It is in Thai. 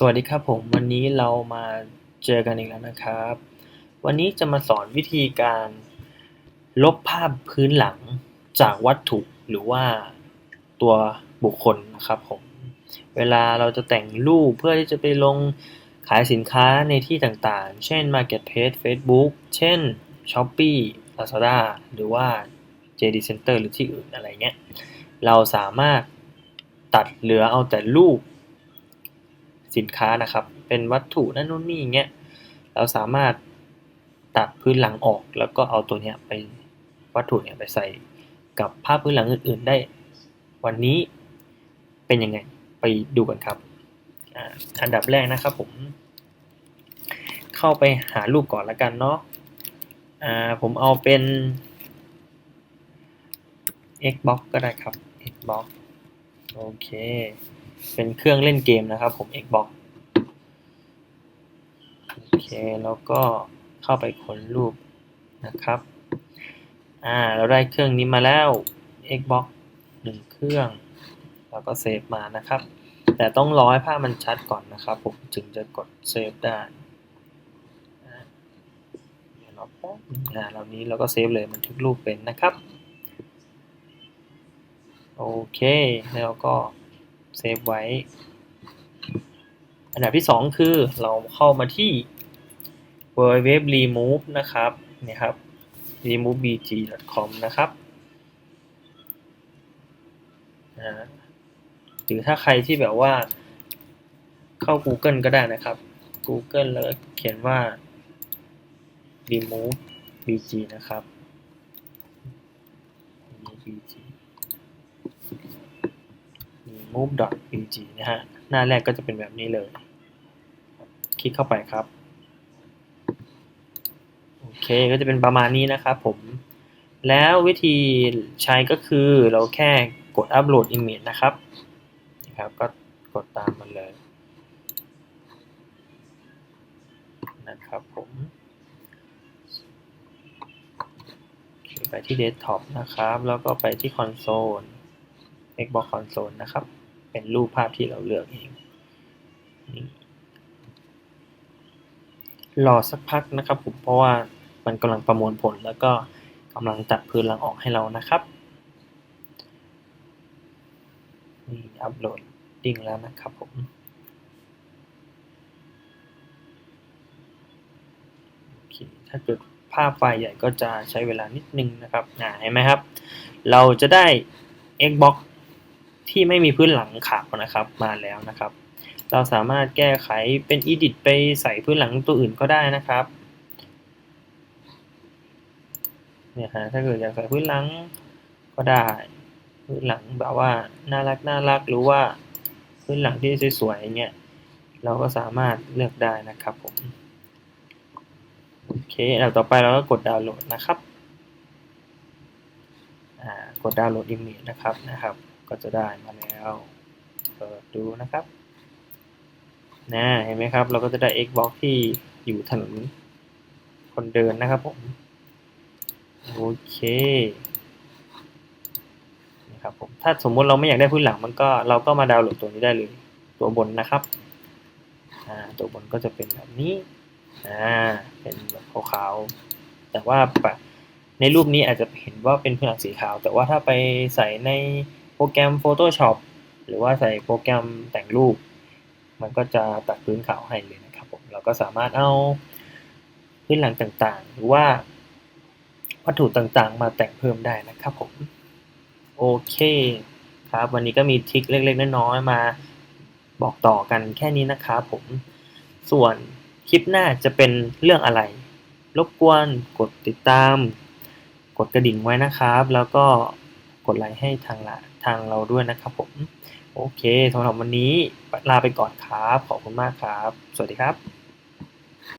สวัสดีครับผม วันนี้เรามาเจอกันอีกแล้วนะครับ วันนี้จะมาสอนวิธีการลบภาพพื้นหลังจากวัตถุหรือว่าตัวบุคคลนะครับผม เวลาเราจะแต่งรูปเพื่อที่จะไปลงขายสินค้าในที่ต่างๆ เช่น Marketplace Facebook เช่น Shopee Lazada หรือว่า JD Center หรือที่อื่นอะไรเงี้ย เราสามารถตัดเหลือเอาแต่รูป สินค้านะครับ เป็นวัตถุนั่นนู่นนี่เงี้ยเราสามารถตัดพื้นหลังออก แล้วก็เอาตัวเนี้ยไปวัตถุเนี้ยไปใส่กับภาพพื้นหลังอื่น ๆ ได้ วันนี้เป็นยังไงไปดูกันครับอันดับแรกนะครับผม เข้าไปหารูปก่อนล้วกันเนาะผมเอาเป็น Xbox ก็ได้ครับ Xbox โอเค เป็นเครื่องเล่นเกมนะครับผม Xbox โอเค แล้วก็เข้าไปค้นรูปนะครับ อ่า เราได้เครื่องนี้มาแล้ว Xbox หนึ่งเครื่อง แล้วก็เซฟมานะครับ แต่ต้องรอให้ภาพมันชัดก่อนนะครับผมถึงจะกดเซฟได้เดี๋ยวรอแป๊บนึงอ่าเหล่านี้เราก็เซฟเลยมันทึกรูปเป็นนะครับ โอเค แล้วก็ เซฟไว้ อันดับที่ 2 คือเราเข้ามาที่ www remove นะครับนี่ครับ removebg.com นะครับหรือถ้าใครที่แบบว่าเข้า Google ก็ได้นะครับ Google แล้วเขียนว่า remove bg นะครับ remove bg move.bg นะฮะ หน้าแรกก็จะเป็นแบบนี้เลย คลิกเข้าไปครับ โอเค ก็จะเป็นประมาณนี้นะครับผม แล้ววิธีใช้ก็คือเราแค่กดอัปโหลดอิมเมจนะครับ นะครับ ก็กดตามมันเลย นะครับผมไปที่เดสก์ท็อปนะครับ แล้วก็ไปที่คอนโซล Xbox Console นะครับ เป็นรูปภาพที่เราเลือกเองรอสักพักนะครับผมเพราะว่ามันกำลังประมวลผลแล้วก็กำลังตัดพื้นหลังออกให้เรานะครับนี่อัปโหลดดิ้งแล้วนะครับผมโอเคถ้าเกิดภาพไฟล์ใหญ่ก็จะใช้เวลานิดนึงนะครับอ่าเห็นไหมครับ เราจะได้ Xbox ที่ไม่มีพื้นหลังขาวนะครับมาแล้วนะครับ เราสามารถแก้ไขเป็น edit ไปใส่พื้นหลังตัวอื่นก็ได้นะครับเนี่ยฮะถ้าเกิดอยากใส่พื้นหลังก็ได้ พื้นหลังแบบว่าน่ารักน่ารักหรือว่าพื้นหลังที่สวยๆอย่างเงี้ยเราก็สามารถเลือกได้นะครับผมโอเคแล้วต่อไปเราก็กดดาวน์โหลดนะครับกดดาวน์โหลดอิมเมจนะครับนะครับ ก็จะได้มาแล้วเปิดดูนะครับนะเห็นไหมครับ เราก็จะได้ Xbox ที่อยู่ถนนคนเดินนะครับผม โอเคนะครับผมถ้าสมมุติเราไม่อยากได้พื้นหลังมันก็เราก็มาดาวน์โหลดตัวนี้ได้เลย ตัวบนนะครับอ่าตัวบนก็จะเป็นแบบนี้อ่าเป็นแบบขาวๆแต่ว่าในรูปนี้อาจจะเห็นว่าเป็นพื้นหลังสีขาว แต่ว่าถ้าไปใส่ใน โปรแกรม Photoshop หรือว่าใส่โปรแกรมแต่งรูป มันก็จะตัดพื้นขาวให้เลยนะครับผมเราก็สามารถเอาพื้นหลังต่างๆ หรือว่าวัตถุต่างๆ มาแต่งเพิ่มได้นะครับผมโอเคครับ วันนี้ก็มีทริคเล็ก ๆ น้อยๆมาบอกต่อกันแค่นี้นะครับผมส่วนคลิปหน้าจะเป็นเรื่องอะไร รบกวนกดติดตาม กดกระดิ่งไว้นะครับ แล้วก็ ดไลค์ให้ทางละทางเราด้วยนะครับผม โอเคสำหรับวันนี้ลาไปก่อนครับ ขอบคุณมากครับ สวัสดีครับ